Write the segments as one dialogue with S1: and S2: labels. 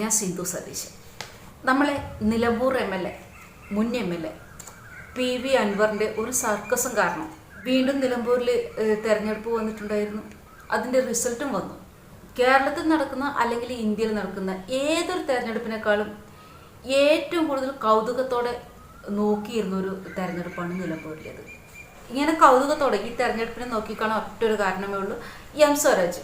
S1: ഞാൻ സിന്ധു സതീശൻ. നമ്മളെ Nilambur M L A മുൻ M L A P V അൻവറിന്റെ ഒരു സർക്കസും കാരണം വീണ്ടും നിലമ്പൂരിൽ തിരഞ്ഞെടുപ്പ് വന്നിട്ടുണ്ടായിരുന്നു. അതിന്റെ റിസൾട്ടും വന്നു. കേരളത്തിൽ നടക്കുന്ന അല്ലെങ്കിൽ ഇന്ത്യയിൽ നടക്കുന്ന ഏതൊരു തെരഞ്ഞെടുപ്പിനേക്കാളും ഏറ്റവും കൂടുതൽ കൗതുകത്തോടെ നോക്കിയിരുന്ന ഒരു തെരഞ്ഞെടുപ്പാണ് നിലമ്പൂരിലേത്. ഇങ്ങനെ കൗതുകത്തോടെ ഈ തെരഞ്ഞെടുപ്പിനെ നോക്കിക്കാണാൻ ഒറ്റൊരു കാരണമേ ഉള്ളൂ എം സ്വരാജ്.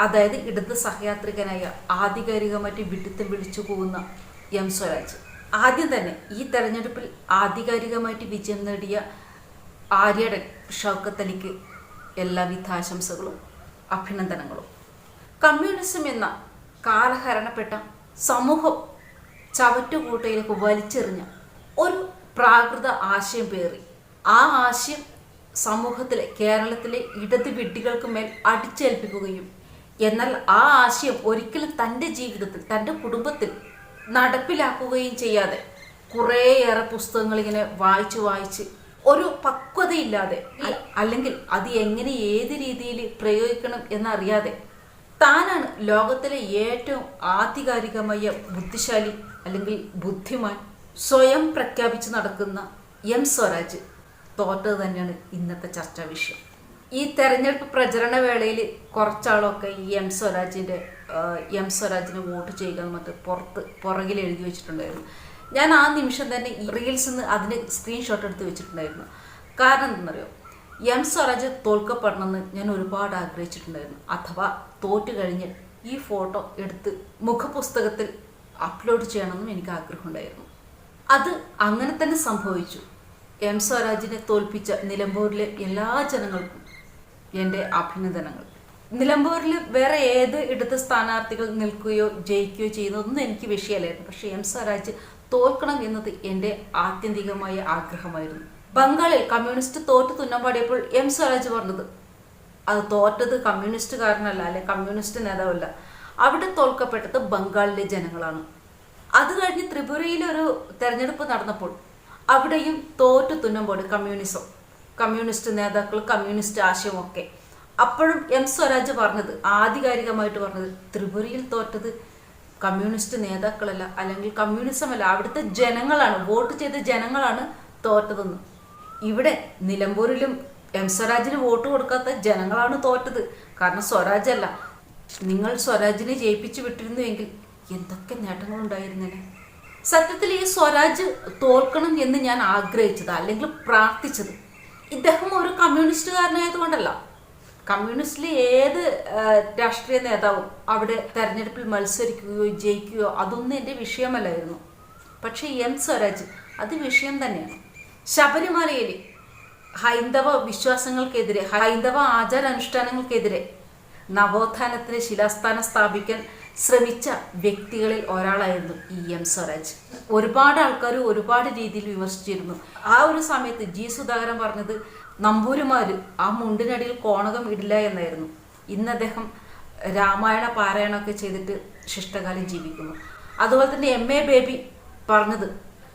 S1: അതായത് ഇടത് സഹയാത്രികനായ ആധികാരികമായിട്ട് വിഡിത്തം വിളിച്ചു പോകുന്ന എം സ്വരാജ്. ആദ്യം തന്നെ ഈ തെരഞ്ഞെടുപ്പിൽ ആധികാരികമായിട്ട് വിജയം നേടിയ ആര്യടൻ ഷൗക്കത്ത് അലിക്ക് എല്ലാവിധ ആശംസകളും അഭിനന്ദനങ്ങളും. കമ്മ്യൂണിസം എന്ന കാലഹരണപ്പെട്ട സമൂഹം ചവറ്റുകൂട്ടയിലേക്ക് വലിച്ചെറിഞ്ഞ ഒരു പ്രാകൃത ആശയം പേറി. ആ ആശയം സമൂഹത്തിലെ കേരളത്തിലെ ഇടത് വിഡ്ഢികൾക്ക് മേൽ അടിച്ചേൽപ്പിക്കുകയും എന്നാൽ ആ ആശയം ഒരിക്കലും തന്റെ ജീവിതത്തിൽ തന്റെ കുടുംബത്തിൽ നടപ്പിലാക്കുകയും ചെയ്യാതെ കുറേയേറെ പുസ്തകങ്ങൾ ഇങ്ങനെ വായിച്ച് വായിച്ച് ഒരു പക്വതയില്ലാതെ അല്ലെങ്കിൽ അത് എങ്ങനെ ഏത് രീതിയിൽ പ്രയോഗിക്കണം എന്നറിയാതെ താനാണ് ലോകത്തിലെ ഏറ്റവും ആധികാരികമായ ബുദ്ധിശാലി അല്ലെങ്കിൽ ബുദ്ധിമാൻ സ്വയം പ്രഖ്യാപിച്ച് നടക്കുന്ന എം സ്വരാജ്. തോറ്റത് തന്നെയാണ് ഇന്നത്തെ ചർച്ചാ വിഷയം. ഈ തെരഞ്ഞെടുപ്പ് പ്രചരണ വേളയിൽ കുറച്ചാളൊക്കെ ഈ എം സ്വരാജിന്റെ എം സ്വരാജിന് വോട്ട് ചെയ്യുക മറ്റേ പുറത്ത് പുറകിൽ എഴുതി വെച്ചിട്ടുണ്ടായിരുന്നു. ഞാൻ ആ നിമിഷം തന്നെ ഈ റീൽസ് നിന്ന് അതിന് സ്ക്രീൻഷോട്ട് എടുത്ത് വെച്ചിട്ടുണ്ടായിരുന്നു. കാരണം എന്തെന്നറിയോ എം സ്വരാജ് തോൽക്കപ്പെടണമെന്ന് ഞാൻ ഒരുപാട് ആഗ്രഹിച്ചിട്ടുണ്ടായിരുന്നു. അഥവാ തോറ്റു കഴിഞ്ഞ് ഈ ഫോട്ടോ എടുത്ത് മുഖപുസ്തകത്തിൽ അപ്ലോഡ് ചെയ്യണമെന്നും എനിക്ക് ആഗ്രഹമുണ്ടായിരുന്നു. അത് അങ്ങനെ തന്നെ സംഭവിച്ചു. എം സ്വരാജിനെ തോൽപ്പിച്ച നിലമ്പൂരിലെ എല്ലാ ജനങ്ങൾക്കും എന്റെ അഭിനന്ദനങ്ങൾ. നിലമ്പൂരിൽ വേറെ ഏത് ഇടത് സ്ഥാനാർത്ഥികൾ നിൽക്കുകയോ ജയിക്കുകയോ ചെയ്യുന്നതൊന്നും എനിക്ക് വിഷയമല്ലായിരുന്നു. പക്ഷേ എം സ്വരാജ് തോൽക്കണം എന്നത് എന്റെ ആത്യന്തികമായ ആഗ്രഹമായിരുന്നു. ബംഗാളിൽ കമ്മ്യൂണിസ്റ്റ് തോറ്റ് തുന്നമ്പാടിയപ്പോൾ എം സ്വരാജ് പറഞ്ഞത് അത് തോറ്റത് കമ്മ്യൂണിസ്റ്റുകാരനല്ല അല്ലെ കമ്മ്യൂണിസ്റ്റ് നേതാവല്ല. അവിടെ തോൽക്കപ്പെട്ടത് ബംഗാളിലെ ജനങ്ങളാണ്. അത് കഴിഞ്ഞ് ത്രിപുരയിൽ ഒരു തെരഞ്ഞെടുപ്പ് നടന്നപ്പോൾ അവിടെയും തോറ്റു തുന്നമ്പോട് കമ്മ്യൂണിസം. കമ്മ്യൂണിസ്റ്റ് നേതാക്കൾ കമ്മ്യൂണിസ്റ്റ് ആശയമൊക്കെ. അപ്പോഴും എം സ്വരാജ് പറഞ്ഞത് ആധികാരികമായിട്ട് പറഞ്ഞത് ത്രിപുരയിൽ തോറ്റത് കമ്മ്യൂണിസ്റ്റ് നേതാക്കളല്ല അല്ലെങ്കിൽ കമ്മ്യൂണിസം അല്ല അവിടുത്തെ ജനങ്ങളാണ് വോട്ട് ചെയ്ത ജനങ്ങളാണ് തോറ്റതെന്ന്. ഇവിടെ നിലമ്പൂരിലും എം സ്വരാജിന് വോട്ട് കൊടുക്കാത്ത ജനങ്ങളാണ് തോറ്റത്. കാരണം സ്വരാജ് അല്ല നിങ്ങൾ സ്വരാജിനെ ജയിപ്പിച്ചു വിട്ടിരുന്നുവെങ്കിൽ എന്തൊക്കെ നേട്ടങ്ങളുണ്ടായിരുന്നേനെ? സത്യത്തിൽ ഈ സ്വരാജ് തോൽക്കണം എന്ന് ഞാൻ ആഗ്രഹിച്ചത് അല്ലെങ്കിൽ പ്രാർത്ഥിച്ചത്. ഇദ്ദേഹം ഒരു കമ്മ്യൂണിസ്റ്റുകാരനായതുകൊണ്ടല്ല. കമ്മ്യൂണിസ്റ്റിലെ ഏത് രാഷ്ട്രീയ നേതാവും അവിടെ തെരഞ്ഞെടുപ്പിൽ മത്സരിക്കുകയോ ജയിക്കുകയോ അതൊന്നും എന്റെ വിഷയമല്ലായിരുന്നു. പക്ഷേ എം സ്വരാജ് അത് വിഷയം തന്നെയാണ്. ശബരിമലയിൽ ഹൈന്ദവ വിശ്വാസങ്ങൾക്കെതിരെ ഹൈന്ദവ ആചാരാനുഷ്ഠാനങ്ങൾക്കെതിരെ നവോത്ഥാനത്തിന് ശിലാസ്ഥാനം സ്ഥാപിക്കാൻ ശ്രമിച്ച വ്യക്തികളിൽ ഒരാളായിരുന്നു ഇ എം സ്വരാജ്. ഒരുപാട് ആൾക്കാർ ഒരുപാട് രീതിയിൽ വിമർശിച്ചിരുന്നു. ആ ഒരു സമയത്ത് ജി സുധാകരൻ പറഞ്ഞത് നമ്പൂരിമാർ ആ മുണ്ടിനടിയിൽ കോണകം ഇടില്ല എന്നായിരുന്നു. ഇന്ന് അദ്ദേഹം രാമായണ പാരായണമൊക്കെ ചെയ്തിട്ട് ശിഷ്ടകാലം ജീവിക്കുന്നു. അതുപോലെ തന്നെ എം എ ബേബി പറഞ്ഞത്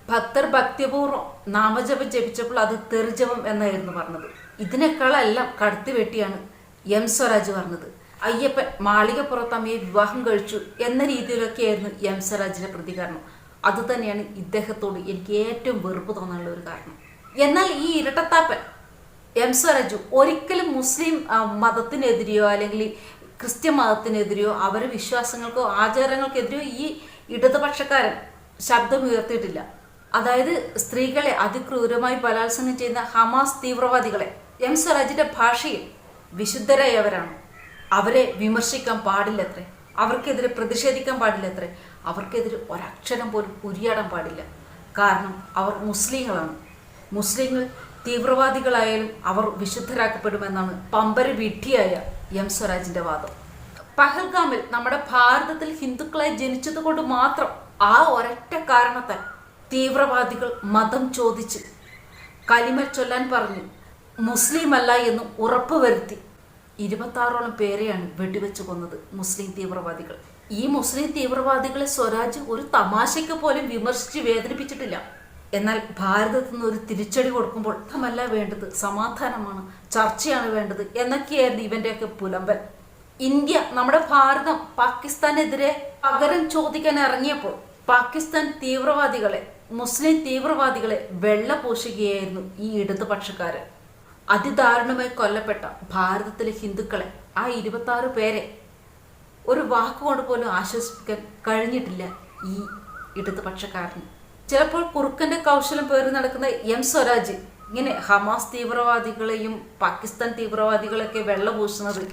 S1: ഭക്തർ ഭക്തിപൂർവം നാമജപം ജപിച്ചപ്പോൾ അത് തെറിജപം എന്നായിരുന്നു പറഞ്ഞത്. ഇതിനേക്കാളെല്ലാം കടത്തി വെട്ടിയാണ് എം സ്വരാജ് പറഞ്ഞത്. അയ്യപ്പൻ മാളികപ്പുറത്തമ്മയെ വിവാഹം കഴിച്ചു എന്ന രീതിയിലൊക്കെയായിരുന്നു എം സ്വരാജിന്റെ പ്രതികരണം. അതുതന്നെയാണ് ഇദ്ദേഹത്തോട് എനിക്ക് ഏറ്റവും വെറുപ്പ് തോന്നാനുള്ള ഒരു കാരണം. എന്നാൽ ഈ ഇരട്ടത്താപ്പൻ എം സ്വരാജു ഒരിക്കലും മുസ്ലിം മതത്തിനെതിരെയോ അല്ലെങ്കിൽ ക്രിസ്ത്യൻ മതത്തിനെതിരെയോ അവരുടെ വിശ്വാസങ്ങൾക്കോ ആചാരങ്ങൾക്കെതിരെയോ ഈ ഇടതുപക്ഷക്കാരൻ ശബ്ദമുയർത്തിയിട്ടില്ല അതായത് സ്ത്രീകളെ അതിക്രൂരമായി ബലാത്സംഗം ചെയ്യുന്ന ഹമാസ് തീവ്രവാദികളെ എം സ്വരാജിന്റെ ഭാഷയിൽ വിശുദ്ധരായവരാണ്. അവരെ വിമർശിക്കാൻ പാടില്ലത്രേ. അവർക്കെതിരെ പ്രതിഷേധിക്കാൻ പാടില്ലത്രേ. അവർക്കെതിരെ ഒരക്ഷരം പോലും ഉരിയാടാൻ പാടില്ല. കാരണം അവർ മുസ്ലിങ്ങളാണ്. മുസ്ലിങ്ങൾ തീവ്രവാദികളായാലും അവർ വിശുദ്ധരാക്കപ്പെടുമെന്നാണ് പമ്പര വിഡ്ഢിയായ എം സ്വരാജിന്റെ വാദം. പഹൽഗാമിൽ നമ്മുടെ ഭാരതത്തിൽ ഹിന്ദുക്കളായി ജനിച്ചതുകൊണ്ട് മാത്രം ആ ഒരൊറ്റ കാരണത്താൽ തീവ്രവാദികൾ മതം ചോദിച്ച് കലിമ ചൊല്ലാൻ പറഞ്ഞു മുസ്ലിമല്ല എന്ന് ഉറപ്പുവരുത്തി ഇരുപത്താറോളം പേരെയാണ് വെടിവെച്ച് കൊന്നത് മുസ്ലിം തീവ്രവാദികൾ. ഈ മുസ്ലിം തീവ്രവാദികളെ സ്വരാജ് ഒരു തമാശയ്ക്ക് പോലും വിമർശിച്ച് വേദനിപ്പിച്ചിട്ടില്ല. എന്നാൽ ഭാരതത്തിൽ നിന്ന് ഒരു തിരിച്ചടി കൊടുക്കുമ്പോൾ തമല്ല വേണ്ടത് സമാധാനമാണ് ചർച്ചയാണ് വേണ്ടത് എന്നൊക്കെയായിരുന്നു ഇവന്റെയൊക്കെ പുലമ്പൽ. ഇന്ത്യ നമ്മുടെ ഭാരതം പാകിസ്ഥാനെതിരെ പകരം ചോദിക്കാൻ ഇറങ്ങിയപ്പോൾ പാകിസ്ഥാൻ തീവ്രവാദികളെ മുസ്ലിം തീവ്രവാദികളെ വെള്ള വെള്ളപൂശുകയായിരുന്നു ഈ ഇടതുപക്ഷക്കാരൻ. അതിദാരുണമായി കൊല്ലപ്പെട്ട ഭാരതത്തിലെ ഹിന്ദുക്കളെ ആ ഇരുപത്തി ആറ് പേരെ ഒരു വാക്കുകൊണ്ട് പോലും ആശ്വസിപ്പിക്കാൻ കഴിഞ്ഞിട്ടില്ല ഈ ഇടതുപക്ഷക്കാരന്. ചിലപ്പോൾ കുറുക്കന്റെ കൗശലം പേറി നടക്കുന്ന എം സ്വരാജ് ഇങ്ങനെ ഹമാസ് തീവ്രവാദികളെയും പാകിസ്ഥാൻ തീവ്രവാദികളെയൊക്കെ വെള്ളപൂശുന്നത്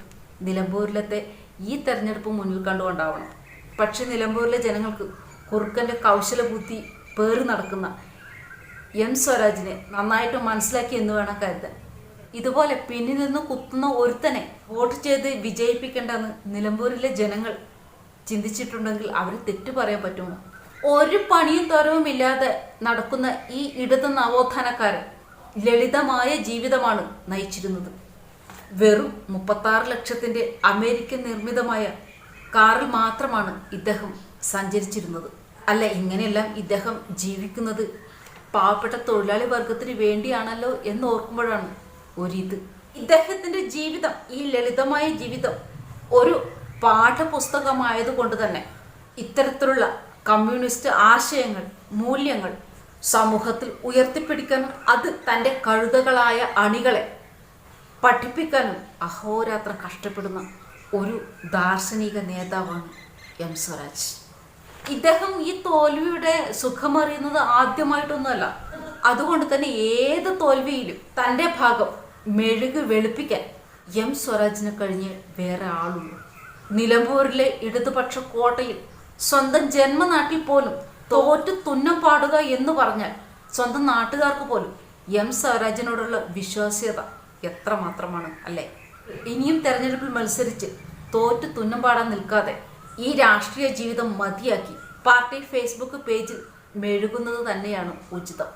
S1: നിലമ്പൂരിലത്തെ ഈ തെരഞ്ഞെടുപ്പ് മുന്നിൽ കണ്ടുകൊണ്ടാവണം. പക്ഷെ നിലമ്പൂരിലെ ജനങ്ങൾക്ക് കുറുക്കന്റെ കൗശല ബുദ്ധി പേറി നടക്കുന്ന എം സ്വരാജിനെ നന്നായിട്ട് മനസ്സിലാക്കി എന്ന് വേണം കരുതാൻ. ഇതുപോലെ പിന്നിൽ നിന്ന് കുത്തുന്ന ഒരുത്തനെ വോട്ട് ചെയ്ത് വിജയിപ്പിക്കേണ്ടെന്ന് നിലമ്പൂരിലെ ജനങ്ങൾ ചിന്തിച്ചിട്ടുണ്ടെങ്കിൽ അവർ തെറ്റു പറയാൻ പറ്റുമോ? ഒരു പണിയും തരവും ഇല്ലാതെ നടക്കുന്ന ഈ ഇടത് നവോത്ഥാനക്കാരൻ ലളിതമായ ജീവിതമാണ് നയിച്ചിരുന്നത്. വെറും മുപ്പത്താറ് ലക്ഷത്തിന്റെ അമേരിക്കൻ നിർമ്മിതമായ കാറിൽ മാത്രമാണ് ഇദ്ദേഹം സഞ്ചരിച്ചിരുന്നത്. അല്ല ഇങ്ങനെയെല്ലാം ഇദ്ദേഹം ജീവിക്കുന്നത്. പാവപ്പെട്ട തൊഴിലാളി വർഗത്തിന് വേണ്ടിയാണല്ലോ എന്ന് ഓർക്കുമ്പോഴാണ് ഒരിത്. ഇദ്ദേഹത്തിന്റെ ജീവിതം ഈ ലളിതമായ ജീവിതം ഒരു പാഠപുസ്തകമായതുകൊണ്ട് തന്നെ ഇത്തരത്തിലുള്ള കമ്മ്യൂണിസ്റ്റ് ആശയങ്ങൾ മൂല്യങ്ങൾ സമൂഹത്തിൽ ഉയർത്തിപ്പിടിക്കാനും അത് തന്റെ കഴുതകളായ അണികളെ പഠിപ്പിക്കാനും അഹോരാത്രം കഷ്ടപ്പെടുന്ന ഒരു ദാർശനിക നേതാവാണ് എം സ്വരാജ്. ഇദ്ദേഹം ഈ തോൽവിയുടെ സുഖമറിയുന്നത് ആദ്യമായിട്ടൊന്നുമല്ല. അതുകൊണ്ട് തന്നെ ഏത് തോൽവിയിലും തന്റെ ഭാഗം മെഴുക് വെളുപ്പിക്കാൻ എം സ്വരാജിനെ കഴിഞ്ഞ് വേറെ ആളുള്ളൂ നിലമ്പൂരിലെ ഇടതുപക്ഷ കോട്ടയിൽ സ്വന്തം ജന്മനാട്ടിൽ പോലും തോറ്റ് തുന്നം പാടുക എന്ന് പറഞ്ഞാൽ സ്വന്തം നാട്ടുകാർക്ക് പോലും എം സ്വരാജിനോടുള്ള വിശ്വാസ്യത എത്ര മാത്രമാണ് അല്ലേ? ഇനിയും തെരഞ്ഞെടുപ്പിൽ മത്സരിച്ച് തോറ്റ് തുന്നം പാടാൻ നിൽക്കാതെ ഈ രാഷ്ട്രീയ ജീവിതം മതിയാക്കി പാർട്ടി ഫേസ്ബുക്ക് പേജിൽ മെഴുകുന്നത് തന്നെയാണ് ഉചിതം.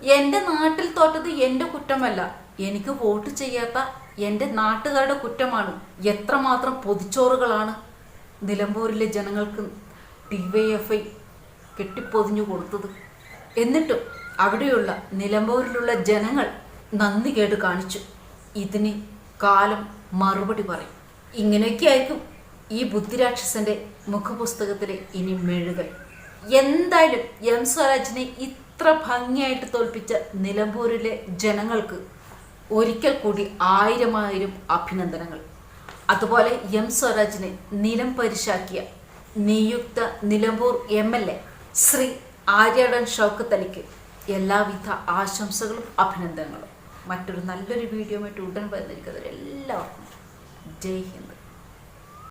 S1: എന്റെ നാട്ടിൽ തോറ്റത് എന്റെ കുറ്റമല്ല എനിക്ക് വോട്ട് ചെയ്യാത്ത എന്റെ നാട്ടുകാരുടെ കുറ്റമാണ് എത്രമാത്രം പൊതിച്ചോറുകളാണ് നിലമ്പൂരിലെ ജനങ്ങൾക്ക് ഡി വൈ എഫ് ഐ കെട്ടിപ്പൊതിഞ്ഞു കൊടുത്തത്. എന്നിട്ടും അവിടെയുള്ള നിലമ്പൂരിലുള്ള ജനങ്ങൾ നന്ദി കേട് കാണിച്ചു. ഇതിന് കാലം മറുപടി പറയും. ഇങ്ങനെയൊക്കെ ആയിരിക്കും ഈ ബുദ്ധിരാക്ഷസന്റെ മുഖപുസ്തകത്തിലെ ഇനി മെഴുകൽ. എന്തായാലും എം സ്വരാജിനെ ഇത്ര ഭംഗിയായിട്ട് തോൽപ്പിച്ച നിലമ്പൂരിലെ ജനങ്ങൾക്ക് ഒരിക്കൽ കൂടി ആയിരമായിരം ആയിരം അഭിനന്ദനങ്ങൾ. അതുപോലെ എം സ്വരാജിനെ നിലം പരിശാക്കിയ നിയുക്ത Nilambur M L A Shri Aryadan Shoukath അലിക്ക് എല്ലാവിധ ആശംസകളും അഭിനന്ദനങ്ങളും. മറ്റൊരു നല്ലൊരു വീഡിയോ ആയിട്ട് ഉടൻ വരുന്നിരിക്കുന്നത് എല്ലാവർക്കും ജയ് ഹിന്ദ്.